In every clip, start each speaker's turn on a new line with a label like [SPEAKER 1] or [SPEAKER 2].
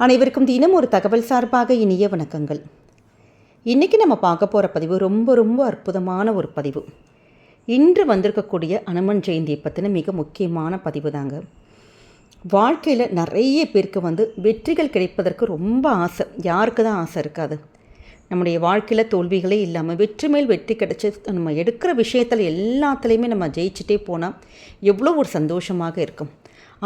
[SPEAKER 1] அனைவருக்கும் தினம் ஒரு தகவல் சார்பாக இனிய வணக்கங்கள். இன்றைக்கி நம்ம பார்க்க போகிற பதிவு ரொம்ப ரொம்ப அற்புதமான ஒரு பதிவு. இன்று வந்திருக்கக்கூடிய அனுமன் ஜெயந்தியை பற்றின மிக முக்கியமான பதிவு தாங்க வாழ்க்கையில் நிறைய பேருக்கு வந்து வெற்றிகள் கிடைப்பதற்கு ரொம்ப ஆசை. யாருக்கு தான் ஆசை இருக்காது? நம்முடைய வாழ்க்கையில் தோல்விகளே இல்லாமல் வெற்றி மேல் வெற்றி கிடைச்சி நம்ம எடுக்கிற விஷயத்தில் எல்லாத்துலேயுமே நம்ம ஜெயிச்சுட்டே போனால் எவ்வளோ ஒரு சந்தோஷமாக இருக்கும்.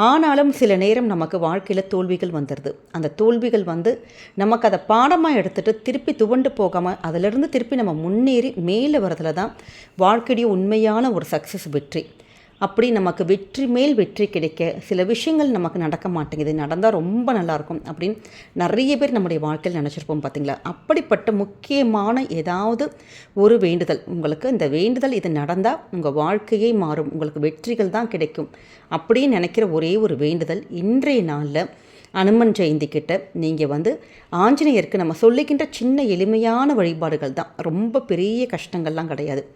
[SPEAKER 1] ஆனாலும் சில நேரம் நமக்கு வாழ்க்கையில் தோல்விகள் வந்துடுது அந்த தோல்விகள் வந்து நமக்கு அதை பாடமாக எடுத்துகிட்டு திருப்பி துவண்டு போகாமல் அதிலிருந்து திருப்பி நம்ம முன்னேறி மேலே வரதுல தான் வாழ்க்கையுடைய உண்மையான ஒரு சக்ஸஸ் வெற்றி. அப்படி நமக்கு வெற்றி மேல் வெற்றி கிடைக்க சில விஷயங்கள் நமக்கு நடக்க மாட்டேங்குது. நடந்தால் ரொம்ப நல்லாயிருக்கும் அப்படின்னு நிறைய பேர் நம்முடைய வாழ்க்கையில் நினச்சிருப்போம் பார்த்தீங்களா அப்படிப்பட்ட முக்கியமான ஏதாவது ஒரு வேண்டுதல். உங்களுக்கு இந்த வேண்டுதல் இது நடந்தால் உங்கள் வாழ்க்கையே மாறும். உங்களுக்கு வெற்றிகள் தான் கிடைக்கும். அப்படின்னு நினைக்கிற ஒரே ஒரு வேண்டுதல் இன்றைய நாளில் அனுமன் ஜெயந்தி கிட்ட நீங்கள் வந்து ஆஞ்சநேயருக்கு நம்ம சொல்லிக்கின்ற சின்ன எளிமையான வழிபாடுகள் தான். ரொம்ப பெரிய கஷ்டங்கள்லாம் கிடையாது.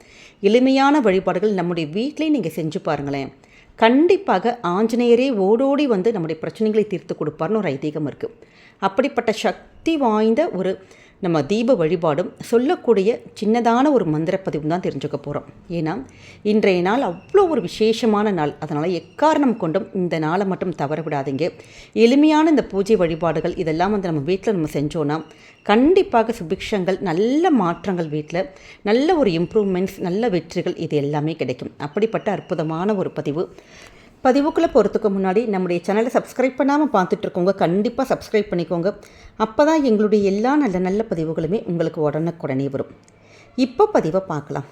[SPEAKER 1] எளிமையான வழிபாடுகள் நம்முடைய வீட்டிலே நீங்கள் செஞ்சு பாருங்களேன். கண்டிப்பாக ஆஞ்சநேயரே ஓடோடி வந்து நம்முடைய பிரச்சனைகளை தீர்த்து கொடுப்பார்னு ஒரு ஐதீகம் இருக்குது அப்படிப்பட்ட சக்தி வாய்ந்த ஒரு நம்ம தீப வழிபாடும் சொல்லக்கூடிய சின்னதான ஒரு மந்திரப்பதிவு தான் தெரிஞ்சுக்க போகிறோம் ஏன்னா இன்றைய நாள் அவ்வளோ ஒரு விசேஷமான நாள். அதனால் எக்காரணம் கொண்டும் இந்த நாளை மட்டும் தவற விடாதீங்க எளிமையான இந்த பூஜை வழிபாடுகள் இதெல்லாம் வந்து நம்ம வீட்டில் நம்ம செஞ்சோன்னா கண்டிப்பாக சுபிக்ஷங்கள் நல்ல மாற்றங்கள் வீட்டில் நல்ல ஒரு இம்ப்ரூவ்மெண்ட்ஸ் நல்ல வெற்றிகள் இது எல்லாமே கிடைக்கும். அப்படிப்பட்ட அற்புதமான ஒரு பதிவு. பதிவுக்குள்ளே போகிறதுக்கு முன்னாடி நம்முடைய சேனலை சப்ஸ்கிரைப் பண்ணாமல் பார்த்துட்ருக்கோங்க கண்டிப்பாக சப்ஸ்கிரைப் பண்ணிக்கோங்க. அப்போ தான் எங்களுடைய எல்லா நல்ல நல்ல பதிவுகளுமே உங்களுக்கு உடனுக்குடனே வரும். இப்போ பதிவை பார்க்கலாம்.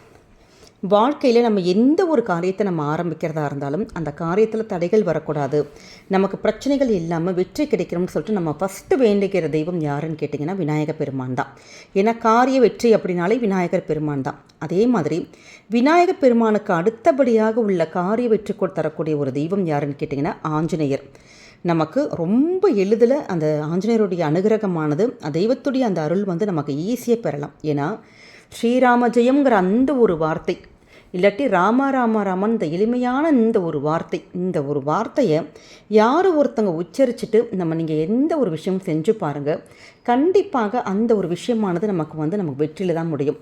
[SPEAKER 1] வாழ்க்கையில் நம்ம எந்த ஒரு காரியத்தை நம்ம ஆரம்பிக்கிறதா இருந்தாலும் அந்த காரியத்தில் தடைகள் வரக்கூடாது. நமக்கு பிரச்சனைகள் இல்லாமல் வெற்றி கிடைக்கணும்னு சொல்லிட்டு நம்ம ஃபஸ்ட்டு வேண்டுகிற தெய்வம் யாருன்னு கேட்டிங்கன்னா விநாயகர் பெருமான் தான். ஏன்னா காரிய வெற்றி அப்படின்னாலே விநாயகர் பெருமான் தான். அதே மாதிரி விநாயகர் பெருமானுக்கு அடுத்தபடியாக உள்ள காரிய வெற்றி தரக்கூடிய ஒரு தெய்வம் யாருன்னு கேட்டிங்கன்னா ஆஞ்சநேயர். நமக்கு ரொம்ப எளிதில் அந்த ஆஞ்சநேயருடைய அனுகிரகமானது தெய்வத்துடைய அந்த அருள் வந்து நமக்கு ஈஸியாக பெறலாம். ஏன்னா ஸ்ரீராம ஜெயம்ங்கிற அந்த ஒரு வார்த்தை இல்லாட்டி ராமா ராமா ராமன் இந்த எளிமையான இந்த ஒரு வார்த்தை இந்த ஒரு வார்த்தையை யார் ஒருத்தங்க உச்சரிச்சுட்டு நம்ம நீங்கள் எந்த ஒரு விஷயம் செஞ்சு பாருங்கள் கண்டிப்பாக அந்த ஒரு விஷயமானது நமக்கு வந்து நமக்கு வெற்றியில் தான் முடியும்.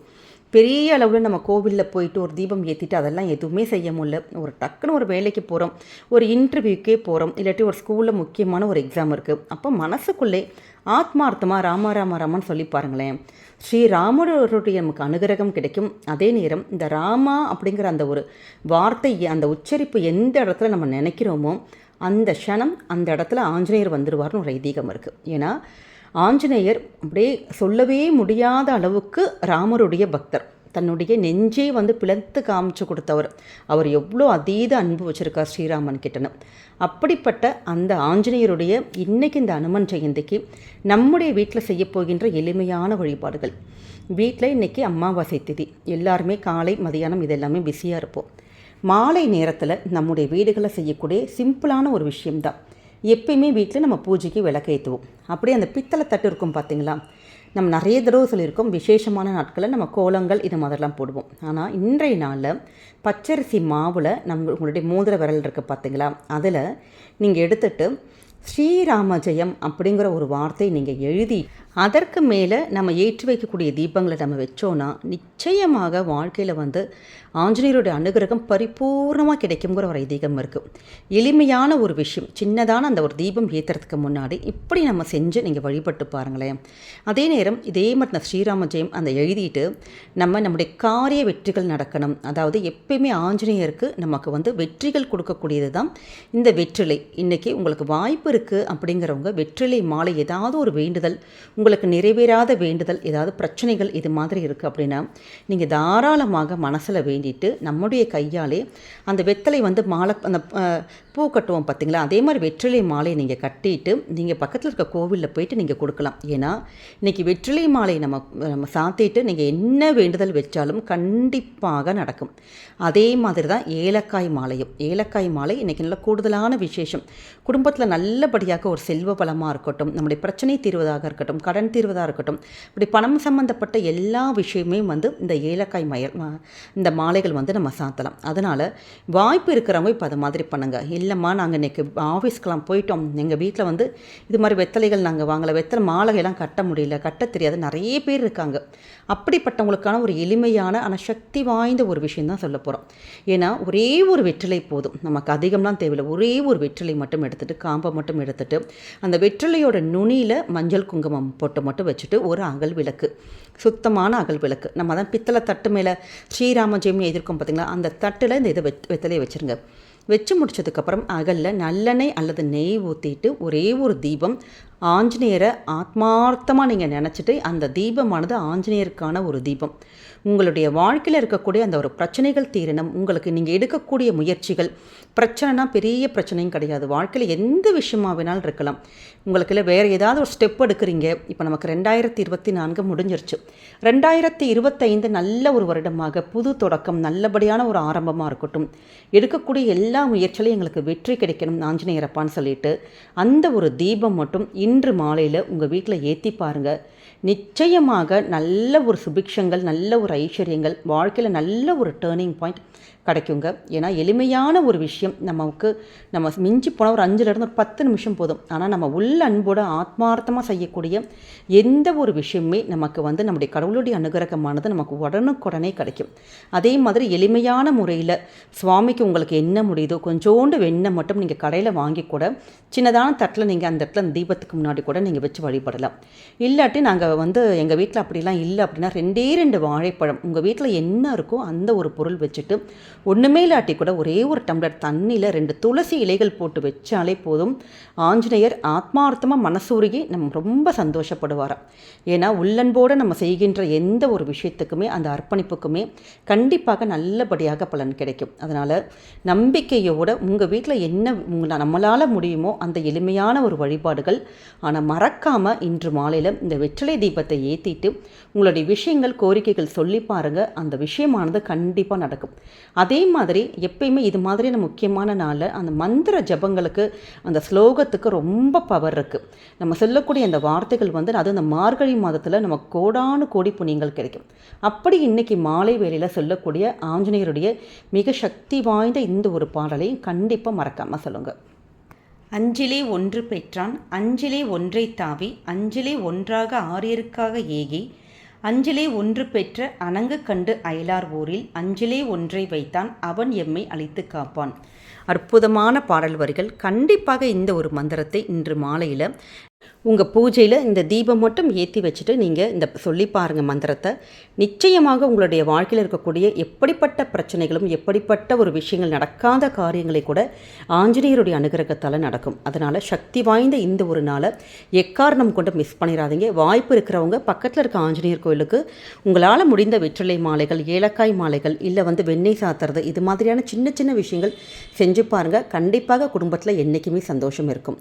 [SPEAKER 1] பெரிய அளவில் நம்ம கோவிலில் போயிட்டு ஒரு தீபம் ஏற்றிட்டு அதெல்லாம் எதுவுமே செய்ய முடியல. ஒரு டக்குன்னு ஒரு வேலைக்கு போகிறோம் ஒரு இன்டர்வியூக்கே போகிறோம் இல்லாட்டி ஒரு ஸ்கூலில் முக்கியமான ஒரு எக்ஸாம் இருக்குது அப்போ மனசுக்குள்ளே ஆத்மார்த்தமாக ராமா ராம ராமன் சொல்லி பாருங்களேன். ஸ்ரீராமருடைய நமக்கு அனுகிரகம் கிடைக்கும். அதே நேரம் இந்த ராமா அப்படிங்கிற அந்த ஒரு வார்த்தை அந்த உச்சரிப்பு எந்த இடத்துல நம்ம நினைக்கிறோமோ அந்த க்ஷணம் அந்த இடத்துல ஆஞ்சநேயர் வந்துடுவார்னு ஒரு ஐதீகம் இருக்குது ஏன்னா ஆஞ்சநேயர் அப்படியே சொல்லவே முடியாத அளவுக்கு ராமருடைய பக்தர். தன்னுடைய நெஞ்சே வந்து பிளத்து காமிச்சு கொடுத்தவர். அவர் எவ்வளோ அதீத அன்பு வச்சுருக்கார் ஸ்ரீராமன் கிட்டன்னு அப்படிப்பட்ட அந்த ஆஞ்சநேயருடைய இன்றைக்கி இந்த அனுமன் ஜெயந்திக்கு நம்முடைய வீட்டில் செய்ய போகின்ற எளிமையான வழிபாடுகள். வீட்டில் இன்றைக்கி அமாவாசை திதி. எல்லாருமே காலை மதியானம் இதெல்லாமே பிஸியாக இருப்போம். மாலை நேரத்தில் நம்முடைய வீடுகளை செய்யக்கூடிய சிம்பிளான ஒரு விஷயம்தான். எப்பயுமே வீட்டில் நம்ம பூஜைக்கு விளக்கேற்றுவோம் அப்படியே அந்த பித்தளை தட்டு இருக்கும் பார்த்தீங்களா நம்ம நிறைய தடவை சொல்லியிருக்கோம் விசேஷமான நாட்களில் நம்ம கோலங்கள் இது மாதிரிலாம் போடுவோம். ஆனால் இன்றைய நாளில் பச்சரிசி மாவில் நம்ம உங்களுடைய மோதிர விரல் இருக்குது பார்த்தீங்களா அதில் நீங்கள் எடுத்துட்டு ஸ்ரீராம ஜெயம் அப்படிங்கிற ஒரு வார்த்தை நீங்கள் எழுதி அதற்கு மேலே நம்ம ஏற்றி வைக்கக்கூடிய தீபங்களை நம்ம வச்சோன்னா நிச்சயமாக வாழ்க்கையில் வந்து ஆஞ்சநேயருடைய அனுகிரகம் பரிபூர்ணமாக கிடைக்குங்கிற ஒரு ஐதீகம் இருக்குது எளிமையான ஒரு விஷயம் சின்னதான அந்த ஒரு தீபம் ஏற்றுறதுக்கு முன்னாடி இப்படி நம்ம செஞ்சு நீங்கள் வழிபட்டு பாருங்களேன். அதே நேரம் இதே மாதிரி நான் ஸ்ரீராம ஜெயம் அந்த எழுதிட்டு நம்ம நம்முடைய காரிய வெற்றிகள் நடக்கணும். அதாவது எப்பயுமே ஆஞ்சநேயருக்கு நமக்கு வந்து வெற்றிகள் கொடுக்கக்கூடியது தான் இந்த வெற்றிலை. இன்றைக்கி உங்களுக்கு வாய்ப்பு இருக்குது அப்படிங்கிறவங்க வெற்றிலை மாலை ஏதாவது ஒரு வேண்டுதல் உங்களுக்கு நிறைவேறாத வேண்டுதல் ஏதாவது பிரச்சனைகள் இது மாதிரி இருக்குது அப்படின்னா நீங்கள் தாராளமாக மனசில் வேண்டிட்டு நம்முடைய கையாலே அந்த வெத்தலை வந்து மாலை அந்த பூ கட்டுவோம் பார்த்தீங்களா? அதே மாதிரி வெற்றிலை மாலை நீங்கள் கட்டிட்டு நீங்கள் பக்கத்தில் இருக்க கோவிலில் போயிட்டு நீங்கள் கொடுக்கலாம். ஏன்னா இன்றைக்கி வெற்றிலை மாலை நம்ம நம்ம சாத்திட்டு நீங்கள் என்ன வேண்டுதல் வச்சாலும் கண்டிப்பாக நடக்கும். அதே மாதிரி தான் ஏலக்காய் மாலையும். ஏலக்காய் மாலை இன்றைக்கி நல்ல கூடுதலான விசேஷம். குடும்பத்தில் நல்லபடியாக ஒரு செல்வ பலமாக இருக்கட்டும் நம்முடைய பிரச்சனை தீர்வதாக இருக்கட்டும் கடன் தீர்வதாக இருக்கட்டும் இப்படி பணம் சம்மந்தப்பட்ட எல்லா விஷயமே வந்து இந்த ஏலக்காய் மய இந்த மாலைகள் வந்து நம்ம சாத்தலாம். அதனால் வாய்ப்பு இருக்கிறவங்க இப்போ அதை மாதிரி பண்ணுங்கள் இல்லைம்மா நாங்கள் இன்றைக்கி ஆஃபீஸ்க்கெலாம் போயிட்டோம். எங்கள் வீட்டில் வந்து இது மாதிரி வெத்தலைகள் நாங்கள் வாங்கலை. வெத்தலை மாலைகள்லாம் கட்ட முடியல. கட்ட தெரியாது. நிறைய பேர் இருக்காங்க. அப்படிப்பட்டவங்களுக்கான ஒரு எளிமையான ஆனால் சக்தி வாய்ந்த ஒரு விஷயம் தான் சொல்ல போகிறோம் ஏன்னா ஒரே ஒரு வெற்றிலை போதும். நமக்கு அதிகம்லாம் தேவையில்லை. ஒரே ஒரு வெற்றிலை மட்டும் எடுத்துகிட்டு காம்பை மட்டும் எடுத்துகிட்டு அந்த வெற்றிலையோட நுனியில் மஞ்சள் குங்குமம் போட்டு மட்டும் வச்சுட்டு ஒரு அகல் விளக்கு. சுத்தமான அகல் விளக்கு. நம்ம தான் பித்தளை தட்டு மேலே ஸ்ரீராம ஜெயமினி எதிர்க்கும் பார்த்தீங்களா அந்த தட்டில் இந்த இதை வெத் வெத்தலையை வச்சுருங்க. வச்சு முடிச்சதுக்கப்புறம் அகலில் நல்லெண்ணெய் அல்லது நெய் ஊற்றிட்டு ஒரே ஒரு தீபம் ஆஞ்சநேயரை ஆத்மார்த்தமாக நீங்கள் நினச்சிட்டு அந்த தீபமானது ஆஞ்சநேயருக்கான ஒரு தீபம். உங்களுடைய வாழ்க்கையில் இருக்கக்கூடிய அந்த ஒரு பிரச்சனைகள் தீரணும். உங்களுக்கு நீங்கள் எடுக்கக்கூடிய முயற்சிகள் பிரச்சனைனா பெரிய பிரச்சனையும் கிடையாது. வாழ்க்கையில் எந்த விஷயமா வேணாலும் இருக்கலாம். உங்களுக்கு இல்லை வேறு ஏதாவது ஒரு ஸ்டெப் எடுக்கிறீங்க. இப்போ நமக்கு ரெண்டாயிரத்தி இருபத்தி நான்கு முடிஞ்சிருச்சு. ரெண்டாயிரத்தி இருபத்தைந்து நல்ல ஒரு வருடமாக புது தொடக்கம் நல்லபடியான ஒரு ஆரம்பமாக இருக்கட்டும். எடுக்கக்கூடிய எல்லா முயற்சிகளையும் எங்களுக்கு வெற்றி கிடைக்கணும் ஆஞ்சநேயரப்பான்னு சொல்லிட்டு அந்த ஒரு தீபம் மட்டும் இன்று மாலையில் உங்கள் வீட்டில் ஏற்றி பாருங்கள் நிச்சயமாக நல்ல ஒரு சுபிக்ஷங்கள் நல்ல ஒரு ஐஸ்வர்யங்கள் வாழ்க்கையில் நல்ல ஒரு டேர்னிங் பாயிண்ட் கிடைக்குங்க. ஏன்னா எளிமையான ஒரு விஷயம் நமக்கு நம்ம மிஞ்சி போனால் ஒரு அஞ்சுலேருந்து ஒரு பத்து நிமிஷம் போதும். ஆனால் நம்ம உள்ள அன்போட ஆத்மார்த்தமாக செய்யக்கூடிய எந்த ஒரு விஷயமே நமக்கு வந்து நம்முடைய கடவுளுடைய அனுகிரகமானது நமக்கு உடனுக்குடனே கிடைக்கும். அதே மாதிரி எளிமையான முறையில் சுவாமிக்கு உங்களுக்கு என்ன முடியுதோ கொஞ்சோண்டு வெண்ணெய் மட்டும் நீங்கள் கடையில் வாங்கி கூட சின்னதான தட்டில் நீங்கள் அந்த இடத்துல அந்த தீபத்துக்கு முன்னாடி கூட நீங்கள் வச்சு வழிபடலாம். இல்லாட்டி நாங்கள் வந்து எங்கள் வீட்டில் அப்படிலாம் இல்லை அப்படின்னா ரெண்டே ரெண்டு வாழைப்பழம் உங்கள் வீட்டில் என்ன இருக்கோ அந்த ஒரு பொருள் வச்சுட்டு ஒன்றுமே இல்லாட்டி கூட ஒரே ஒரு டம்ளர் தண்ணியில் ரெண்டு துளசி இலைகள் போட்டு வச்சாலே போதும். ஆஞ்சநேயர் ஆத்மார்த்தமாக மனசூருகி நம்ம ரொம்ப சந்தோஷப்படுவாராம் ஏன்னா உள்ளன்போடு நம்ம செய்கின்ற எந்த ஒரு விஷயத்துக்குமே அந்த அர்ப்பணிப்புக்குமே கண்டிப்பாக நல்லபடியாக பலன் கிடைக்கும். அதனால் நம்பிக்கையோடு உங்கள் வீட்டில் என்ன உங்களை நம்மளால் முடியுமோ அந்த எளிமையான ஒரு வழிபாடுகள் ஆனால் மறக்காமல் இன்று மாலையில் இந்த வெற்றிலை தீபத்தை ஏற்றிட்டு உங்களுடைய விஷயங்கள் கோரிக்கைகள் சொல்லி பாருங்கள் அந்த விஷயமானது கண்டிப்பாக நடக்கும். அது அதே மாதிரி எப்பயுமே இது மாதிரியான முக்கியமான நாளில் அந்த மந்திர ஜபங்களுக்கு அந்த ஸ்லோகத்துக்கு ரொம்ப பவர் இருக்குது நம்ம சொல்லக்கூடிய அந்த வார்த்தைகள் வந்து அது அந்த மார்கழி மாதத்தில் நம்ம கோடானு கோடி புண்ணியங்கள் கிடைக்கும். அப்படி இன்னைக்கு மாலை வேளையில் சொல்லக்கூடிய ஆஞ்சநேயருடைய மிக சக்தி வாய்ந்த இந்த ஒரு பாடலையும் கண்டிப்பாக மறக்காமல் சொல்லுங்கள் அஞ்சிலே ஒன்று பெற்றான் அஞ்சிலே ஒன்றை தாவி அஞ்சிலே ஒன்றாக ஆரியருக்காக ஏகி அஞ்சிலே ஒன்று பெற்ற அணங்கு கண்டு அயலார் ஊரில் அஞ்சிலே ஒன்றை வைத்தான் அவன் எம்மை அழித்து காப்பான். அற்புதமான பாடல் வரிகள் கண்டிப்பாக இந்த ஒரு மந்திரத்தை இன்று மாலையில் உங்கள் பூஜையில் இந்த தீபம் மட்டும் ஏற்றி வச்சுட்டு நீங்கள் இந்த சொல்லி பாருங்கள் மந்திரத்தை. நிச்சயமாக உங்களுடைய வாழ்க்கையில் இருக்கக்கூடிய எப்படிப்பட்ட பிரச்சனைகளும் எப்படிப்பட்ட ஒரு விஷயங்கள் நடக்காத காரியங்களை கூட ஆஞ்சநேயருடைய அனுகிரகத்தால் நடக்கும். அதனால் சக்தி வாய்ந்த இந்த ஒரு நாளை எக்காரணம் கொண்டு மிஸ் பண்ணிடாதீங்க வாய்ப்பு இருக்கிறவங்க பக்கத்தில் இருக்க ஆஞ்சநேயர் கோயிலுக்கு உங்களால் முடிந்த வெற்றிலை மாலைகள் ஏலக்காய் மாலைகள் இல்லை வந்து வெண்ணெய் சாத்துறது இது மாதிரியான சின்ன சின்ன விஷயங்கள் செஞ்சு பாருங்கள் கண்டிப்பாக குடும்பத்தில் என்றைக்குமே சந்தோஷம் இருக்கும்.